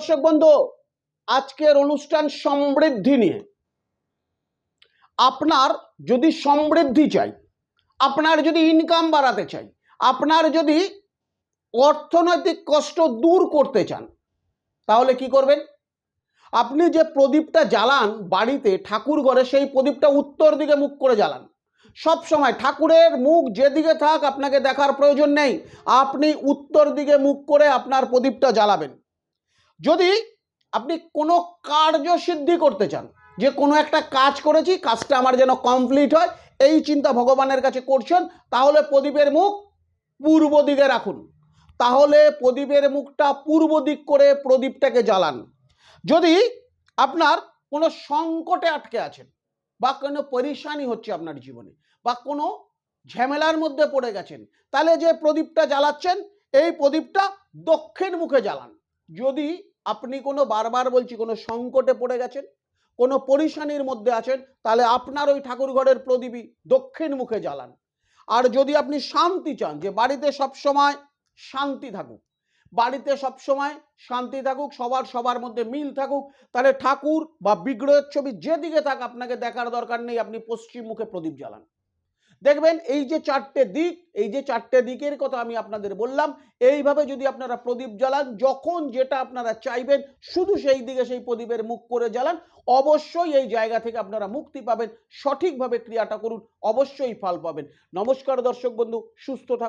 দর্শক বন্ধু, আজকের অনুষ্ঠান সমৃদ্ধি নিয়ে। আপনার যদি সমৃদ্ধি চাই, আপনার যদি ইনকাম বাড়াতে চাই, আপনার যদি অর্থনৈতিক কষ্ট দূর করতে চান, তাহলে কি করবেন? আপনি যে প্রদীপটা জ্বালান বাড়িতে, ঠাকুর ঘরে, সেই প্রদীপটা উত্তর দিকে মুখ করে জ্বালান। সব সময় ঠাকুরের মুখ যেদিকে থাক, আপনাকে দেখার প্রয়োজন নেই। আপনি উত্তর দিকে মুখ করে আপনার প্রদীপটা জ্বালাবেন। যদি আপনি কোনো কার্যসিদ্ধি করতে চান, যে কোনো একটা কাজ করেছি, কাজটা আমার যেন কমপ্লিট হয়, এই চিন্তা ভগবানের কাছে করছেন, তাহলে প্রদীপের মুখ পূর্ব দিকে রাখুন। তাহলে প্রদীপের মুখটা পূর্ব দিক করে প্রদীপটাকে জ্বালান। যদি আপনার কোনো সংকটে আটকে আছেন, বা কোনো পরিশানি হচ্ছে আপনার জীবনে, বা কোনো ঝামেলার মধ্যে পড়ে গেছেন, তাহলে যে প্রদীপটা জ্বালাচ্ছেন, এই প্রদীপটা দক্ষিণ মুখে জ্বালান। যদি আপনি কোনো বারবার বলছি, কোনো সংকটে পড়ে গেছেন, কোনো পরিশানির মধ্যে আছেন, তাহলে আপনার ওই ঠাকুরঘরের প্রদীপই দক্ষিণ মুখে জ্বালান। আর যদি আপনি শান্তি চান যে বাড়িতে সব সময় শান্তি থাকুক, বাড়িতে সব সময় শান্তি থাকুক, সবার সবার মধ্যে মিল থাকুক, তাহলে ঠাকুর বা বিগ্রহের ছবি যেদিকে থাক আপনাকে দেখার দরকার নেই, আপনি পশ্চিম মুখে প্রদীপ জ্বালান। দেখবেন এই যে চারটে দিক, এই যে চারটে দিকের কথা আমি আপনাদের বললাম, এইভাবে যদি আপনারা প্রদীপ জ্বালান, যখন যেটা আপনারা চাইবেন, শুধু সেই দিকে সেই প্রদীপের মুখ করে জ্বালান, অবশ্যই এই জায়গা থেকে আপনারা মুক্তি পাবেন, সঠিকভাবে ক্রিয়াটা করুন, অবশ্যই ফল পাবেন। নমস্কার দর্শক বন্ধু, সুস্থ থাকুন।